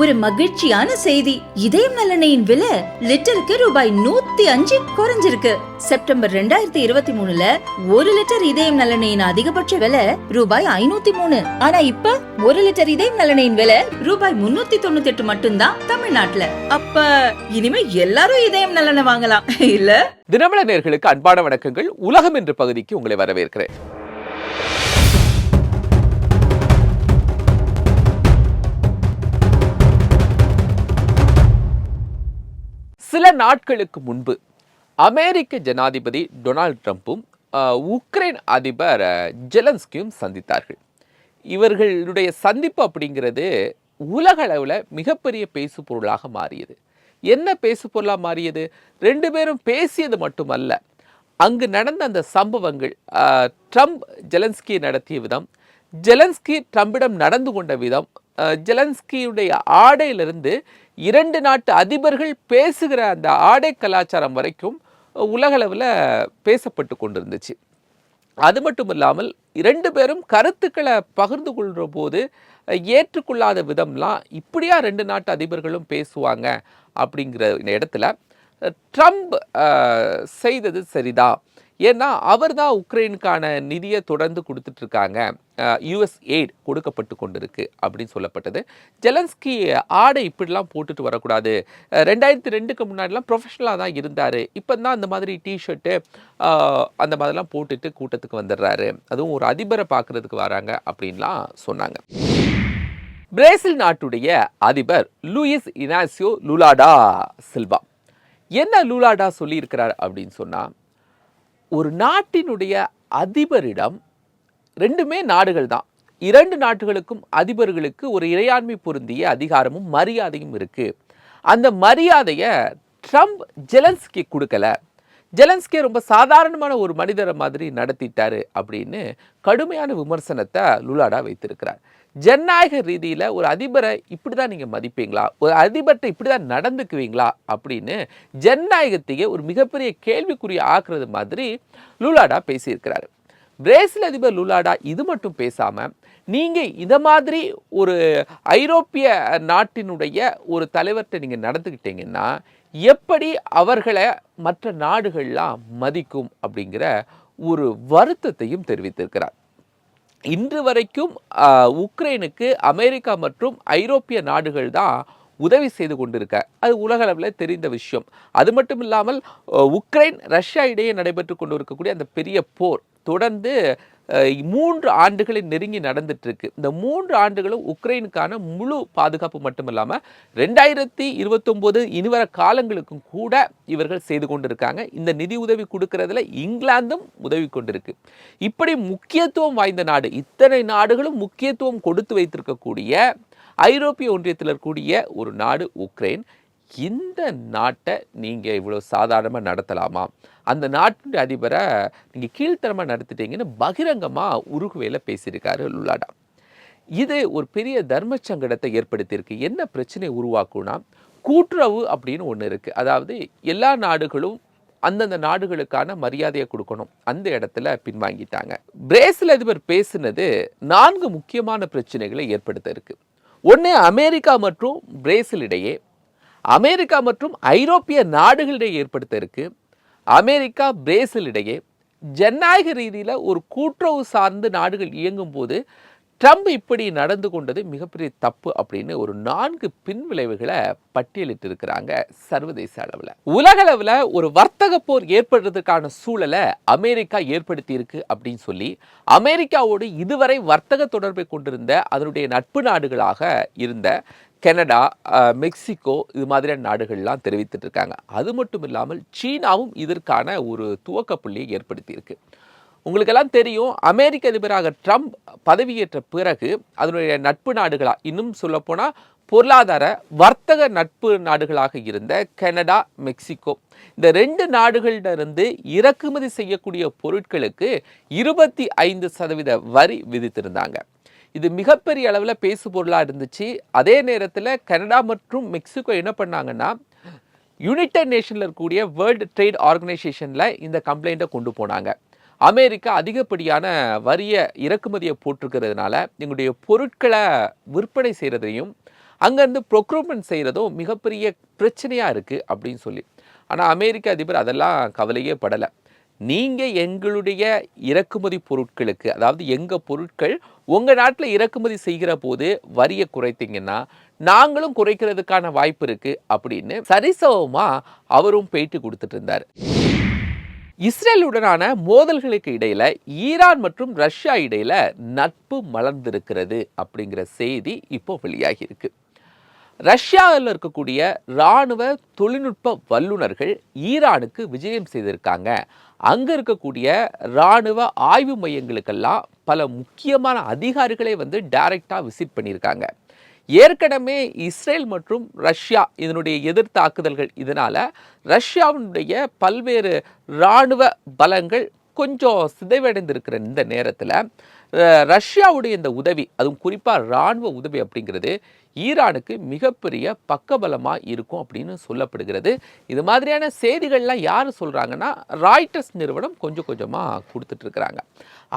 ஒரு மகிழ்ச்சியான செய்தி. இதயம் நலனையின் விலை லிட்டருக்கு ரூபாய் நூத்தி அஞ்சு குறைஞ்சிருக்கு. செப்டம்பர் ரெண்டாயிரத்தி இருபத்தி மூணுல ஒரு லிட்டர் இதயம் நலனையின் அதிகபட்ச விலை ரூபாய் ஐநூத்தி மூணு. ஆனா இப்ப ஒரு லிட்டர் இதயம் நலனையின் விலை ரூபாய் முன்னூத்தி தொண்ணூத்தி எட்டு மட்டும்தான் தமிழ்நாட்டுல. அப்ப இனிமே எல்லாரும் இதயம் நலனை வாங்கலாம் இல்ல? தினமல நேர்களுக்கு அன்பான வணக்கங்கள். உலகம் என்ற பகுதிக்கு உங்களை வரவேற்கிறேன். சில நாட்களுக்கு முன்பு அமெரிக்க ஜனாதிபதி டொனால்ட் ட்ரம்ப்பும் உக்ரைன் அதிபர் ஜெலன்ஸ்கியும் சந்தித்தார்கள். இவர்களுடைய சந்திப்பு அப்படிங்கிறது உலக அளவில் மிகப்பெரிய பேசு பொருளாக மாறியது. என்ன பேசு பொருளாக மாறியது? ரெண்டு பேரும் பேசியது மட்டுமல்ல. அங்கு நடந்த அந்த சம்பவங்கள் ட்ரம்ப் ஜெலன்ஸ்கி நடத்திய விதம் ஜெலன்ஸ்கி ட்ரம்பிடம் நடந்து கொண்ட விதம் ஜெலன்ஸ்கியுடைய ஆடையிலிருந்து இரண்டு நாட்டு அதிபர்கள் பேசுகிற அந்த ஆடை கலாச்சாரம் வரைக்கும் உலகளவில் பேசப்பட்டு கொண்டிருந்துச்சு. அது மட்டும் இல்லாமல் இரண்டு பேரும் கருத்துக்களை பகிர்ந்து கொள்கிற போது ஏற்றுக்கொள்ளாத விதம்லாம் இப்படியா ரெண்டு நாட்டு அதிபர்களும் பேசுவாங்க அப்படிங்கிற இடத்துல ட்ரம்ப் செய்தது சரிதான். ஏன்னா அவர் தான் உக்ரைனுக்கான நிதியை தொடர்ந்து கொடுத்துட்ருக்காங்க. யூஎஸ் எய்ட் கொடுக்கப்பட்டு கொண்டிருக்கு அப்படின்னு சொல்லப்பட்டது. ஜெலன்ஸ்கி ஆடை இப்படிலாம் போட்டுட்டு வரக்கூடாது. ரெண்டாயிரத்தி ரெண்டுக்கு முன்னாடிலாம் ப்ரொஃபஷனலாக தான் இருந்தார். இப்போ தான் அந்த மாதிரி டிஷர்ட்டு அந்த மாதிரிலாம் போட்டுட்டு கூட்டத்துக்கு வந்துடுறாரு. அதுவும் ஒரு அதிபரை பார்க்குறதுக்கு வராங்க அப்படின்லாம் சொன்னாங்க. பிரேசில் நாட்டுடைய அதிபர் லூயிஸ் இனாசியோ லுலாடா சில்வா. என்ன லூலாடா சொல்லியிருக்கிறார் அப்படின்னு சொன்னால் ஒரு நாட்டினுடைய அதிபரிடம் ரெண்டுமே நாடுகள் தான். இரண்டு நாட்டுகளுக்கும் அதிபர்களுக்கு ஒரு இறையாண்மை பொருந்திய அதிகாரமும் மரியாதையும் இருக்குது அந்த மரியாதையை ட்ரம்ப் ஜெலன்ஸ்கி கொடுக்கல. ஜெலன்ஸ்கே ரொம்ப சாதாரணமான ஒரு மனிதரை மாதிரி நடத்திட்டாரு அப்படின்னு கடுமையான விமர்சனத்தை லுலாடா வைத்திருக்கிறார். ஜனநாயக ரீதியில் ஒரு அதிபரை இப்படி தான் நீங்கள் மதிப்பீங்களா? ஒரு அதிபர்கிட்ட இப்படி தான் நடந்துக்குவீங்களா? அப்படின்னு ஜனநாயகத்தையே ஒரு மிகப்பெரிய கேள்விக்குறி ஆக்குறது மாதிரி லுலாடா பேசியிருக்கிறாரு. பிரேசில் அதிபர் லுலாடா இது மட்டும் பேசாமல் நீங்கள் இதை மாதிரி ஒரு ஐரோப்பிய நாட்டினுடைய ஒரு தலைவர்கிட்ட நீங்கள் நடந்துக்கிட்டீங்கன்னா எப்படி அவர்களை மற்ற நாடுகள்லாம் மதிக்கும் அப்படிங்கிற ஒரு வருத்தத்தையும் தெரிவித்திருக்கிறார். இன்று வரைக்கும் உக்ரைனுக்கு அமெரிக்கா மற்றும் ஐரோப்பிய நாடுகள் தான் உதவி செய்து கொண்டிருக்க. அது உலக அளவில் தெரிந்த விஷயம். அது மட்டும் இல்லாமல் உக்ரைன் ரஷ்யா இடையே நடைபெற்று கொண்டு இருக்கக்கூடிய அந்த பெரிய போர் தொடர்ந்து மூன்று ஆண்டுகளை நெருங்கி நடந்துட்டு இருக்கு இந்த மூன்று ஆண்டுகளும் உக்ரைனுக்கான முழு பாதுகாப்பு மட்டும் இல்லாமல் ரெண்டாயிரத்தி இருபத்தொம்போது இனிவர காலங்களுக்கும் கூட இவர்கள் செய்து கொண்டிருக்காங்க. இந்த நிதி உதவி கொடுக்கறதுல இங்கிலாந்தும் உதவி கொண்டிருக்கு. இப்படி முக்கியத்துவம் வாய்ந்த நாடு இத்தனை நாடுகளும் முக்கியத்துவம் கொடுத்து வைத்திருக்கக்கூடிய ஐரோப்பிய ஒன்றியத்தில் இருக்கக்கூடிய ஒரு நாடு உக்ரைன். இந்த நாட்டை நீங்கள் இவ்வளோ சாதாரணமாக நடத்தலாமா? அந்த நாட்டினுடைய அதிபரை நீங்கள் கீழ்த்தரமாக நடத்திட்டீங்கன்னு பகிரங்கமாக உருகுவேல பேசியிருக்காரு லுலாடா. இது ஒரு பெரிய தர்ம சங்கடத்தை ஏற்படுத்தியிருக்கு. என்ன பிரச்சனை உருவாக்கும்னா கூட்டுறவு அப்படின்னு ஒன்று இருக்குது அதாவது எல்லா நாடுகளும் அந்தந்த நாடுகளுக்கான மரியாதையை கொடுக்கணும். அந்த இடத்துல பின்வாங்கிட்டாங்க. பிரேசில் அதிபர் பேசினது நான்கு முக்கியமான பிரச்சனைகளை ஏற்படுத்த இருக்கு ஒன்று அமெரிக்கா மற்றும் பிரேசில் இடையே அமெரிக்கா மற்றும் ஐரோப்பிய நாடுகளிடையே ஏற்படுத்த இருக்கு அமெரிக்கா பிரேசில் இடையே ஜனநாயக ரீதியில் ஒரு கூட்டுறவு சார்ந்து நாடுகள் இயங்கும் போது ட்ரம்ப் இப்படி நடந்து கொண்டது மிகப்பெரிய தப்பு அப்படின்னு ஒரு நான்கு பின்விளைவுகளை பட்டியலிட்டு இருக்கிறாங்க சர்வதேச அளவில். உலக அளவில் ஒரு வர்த்தக போர் ஏற்படுறதுக்கான சூழலை அமெரிக்கா ஏற்படுத்தியிருக்கு அப்படின்னு சொல்லி அமெரிக்காவோடு இதுவரை வர்த்தக தொடர்பை கொண்டிருந்த அதனுடைய நட்பு நாடுகளாக இருந்த கெனடா மெக்சிகோ இது மாதிரியான நாடுகள்லாம் தெரிவித்துட்டு இருக்காங்க அது மட்டும் இல்லாமல் சீனாவும் இதற்கான ஒரு துவக்க புள்ளியை ஏற்படுத்தியிருக்கு. உங்களுக்கெல்லாம் தெரியும் அமெரிக்க அதிபராக ட்ரம்ப் பதவியேற்ற பிறகு அதனுடைய நட்பு நாடுகளாக இன்னும் சொல்லப்போனால் பொருளாதார வர்த்தக நட்பு நாடுகளாக இருந்த கனடா மெக்சிகோ. இந்த ரெண்டு நாடுகளிடமிருந்து இறக்குமதி செய்யக்கூடிய பொருட்களுக்கு இருபத்தி ஐந்து சதவீத வரி விதித்திருந்தாங்க. இது மிகப்பெரிய அளவில் பேசு பொருளாக இருந்துச்சு. அதே நேரத்தில் கனடா மற்றும் மெக்சிகோ என்ன பண்ணாங்கன்னா யுனைடெட் நேஷனில் இருக்கக்கூடிய வேர்ல்டு ட்ரேட் ஆர்கனைசேஷனில் இந்த கம்ப்ளைண்ட்டை கொண்டு போனாங்க. அமெரிக்கா அதிகப்படியான வரிய இறக்குமதியை போட்டிருக்கிறதுனால எங்களுடைய பொருட்களை விற்பனை செய்கிறதையும் அங்கேருந்து ப்ரொக்ரூட்மெண்ட் செய்கிறதும் மிகப்பெரிய பிரச்சனையாக இருக்குது அப்படின்னு சொல்லி. ஆனால் அமெரிக்க அதிபர் அதெல்லாம் கவலையே படலை. நீங்கள் எங்களுடைய இறக்குமதி பொருட்களுக்கு அதாவது எங்கள் பொருட்கள் உங்கள் நாட்டில் இறக்குமதி செய்கிற போது வரியை குறைத்தீங்கன்னா நாங்களும் குறைக்கிறதுக்கான வாய்ப்பு இருக்குது அப்படின்னு சரிசமமாக அவரும் பேட்டி கொடுத்துட்டு இருந்தார் இஸ்ரேலுடனான மோதல்களுக்கு இடையில் ஈரான் மற்றும் ரஷ்யா இடையில் நட்பு மலர்ந்திருக்கிறது அப்படிங்கிற செய்தி இப்போ வெளியாகி ரஷ்யாவில் இருக்கக்கூடிய இராணுவ தொழில்நுட்ப வல்லுநர்கள் ஈரானுக்கு விஜயம் செய்திருக்காங்க. அங்கே இருக்கக்கூடிய இராணுவ ஆய்வு மையங்களுக்கெல்லாம் பல முக்கியமான அதிகாரிகளை வந்து டைரெக்டாக விசிட் பண்ணியிருக்காங்க. ஏற்கனவே இஸ்ரேல் மற்றும் ரஷ்யா இதனுடைய எதிர் தாக்குதல்கள் இதனால் ரஷ்யாவினுடைய பல்வேறு இராணுவ பலங்கள் கொஞ்சம் சிதைவடைந்திருக்கிற இந்த நேரத்தில் ரஷ்யாவுடைய இந்த உதவி அதுவும் குறிப்பாக இராணுவ உதவி அப்படிங்கிறது ஈரானுக்கு மிகப்பெரிய பக்கபலமாக இருக்கும் அப்படின்னு சொல்லப்படுகிறது. இது மாதிரியான செய்திகள்லாம் யார் சொல்கிறாங்கன்னா ராய்டர்ஸ் நிறுவனம் கொஞ்சம் கொஞ்சமாக கொடுத்துட்ருக்குறாங்க.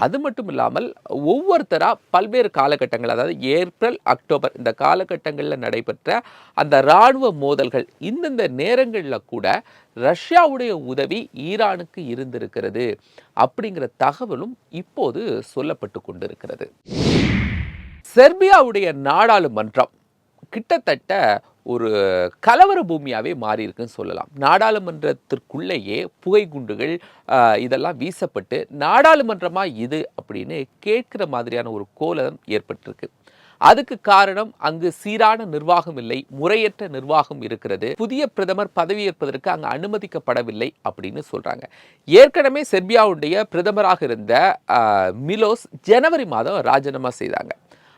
அது மட்டும் இல்லாமல் ஒவ்வொருத்தராக பல்வேறு காலகட்டங்கள் அதாவது ஏப்ரல் அக்டோபர் இந்த காலகட்டங்களில் நடைபெற்ற அந்த இராணுவ மோதல்கள் இந்தந்த நேரங்களில் கூட ரஷ்யாவுடைய உதவி ஈரானுக்கு இருந்திருக்கிறது அப்படிங்கிற தகவலும் இப்போது சொல்லப்பட்டு கொண்டிருக்கிறது. செர்பியாவுடைய நாடாளுமன்றம் கிட்டத்தட்ட ஒரு கலவர பூமியாகவே மாறி இருக்குன்னு சொல்லலாம். நாடாளுமன்றத்திற்குள்ளேயே புகை குண்டுகள் இதெல்லாம் வீசப்பட்டு நாடாளுமன்றமாக இது அப்படின்னு கேட்குற மாதிரியான ஒரு கோலம் ஏற்பட்டிருக்கு. அதுக்கு காரணம் அங்கு சீரான நிர்வாகம் இல்லை முறையற்ற நிர்வாகம் இருக்கிறது. புதிய பிரதமர் பதவியேற்பதற்கு அங்கு அனுமதிக்கப்படவில்லை அப்படின்னு சொல்றாங்க. ஏற்கனவே செர்பியாவுடைய பிரதமராக இருந்த மிலோஸ் ஜனவரி மாதம் ராஜினாமா செய்தாங்க.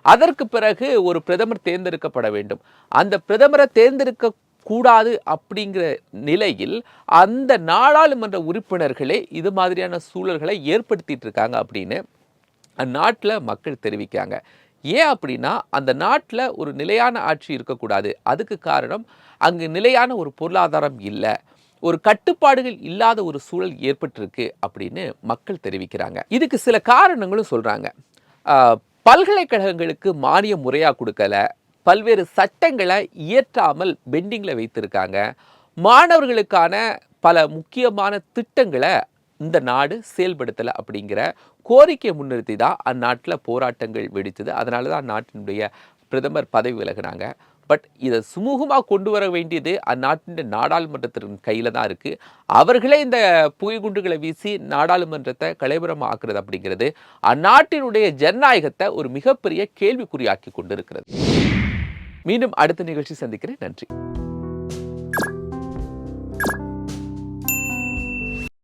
அதற்கு பிறகு ஒரு பிரதமர் தேர்ந்தெடுக்கப்பட வேண்டும். அந்த பிரதமரை தேர்ந்தெடுக்க கூடாது அப்படிங்கிற நிலையில் அந்த நாடாளுமன்ற உறுப்பினர்களே இது மாதிரியான சூழல்களை ஏற்படுத்திட்டு இருக்காங்க அப்படின்னு அந்நாட்டில் மக்கள் தெரிவிக்காங்க ஏன் அப்படின்னா அந்த நாட்டில் ஒரு நிலையான ஆட்சி இருக்கக்கூடாது. அதுக்கு காரணம் அங்கு நிலையான ஒரு பொருளாதாரம் இல்லை. ஒரு கட்டுப்பாடுகள் இல்லாத ஒரு சூழல் ஏற்பட்டிருக்கு அப்படின்னு மக்கள் தெரிவிக்கிறாங்க. இதுக்கு சில காரணங்களும் சொல்கிறாங்க பல்கலைக்கழகங்களுக்கு மானியம் முறையாக கொடுக்கல. பல்வேறு சட்டங்களை இயற்றாமல் பெண்டிங்கில் வைத்திருக்காங்க. மாணவர்களுக்கான பல முக்கியமான திட்டங்களை இந்த நாடு செயல்படுத்தலை அப்படிங்கிற கோரிக்கையை முன்னிறுத்தி தான் அந்நாட்டில் போராட்டங்கள் வெடித்தது. அதனால தான் அந்நாட்டினுடைய பிரதமர் பதவி விலகினாங்க. பட் இதை சுமூகமாக கொண்டு வர வேண்டியது அந்நாட்டின் நாடாளுமன்றத்தின் கையில் தான் இருக்குது அவர்களே இந்த புகைக்குண்டுகளை வீசி நாடாளுமன்றத்தை கலைபுரம் ஆக்குறது அப்படிங்கிறது அந்நாட்டினுடைய ஜனநாயகத்தை ஒரு மிகப்பெரிய கேள்விக்குறியாக்கி கொண்டு இருக்கிறது மீண்டும் அடுத்த நிகழ்ச்சி சந்திக்கிறேன். நன்றி.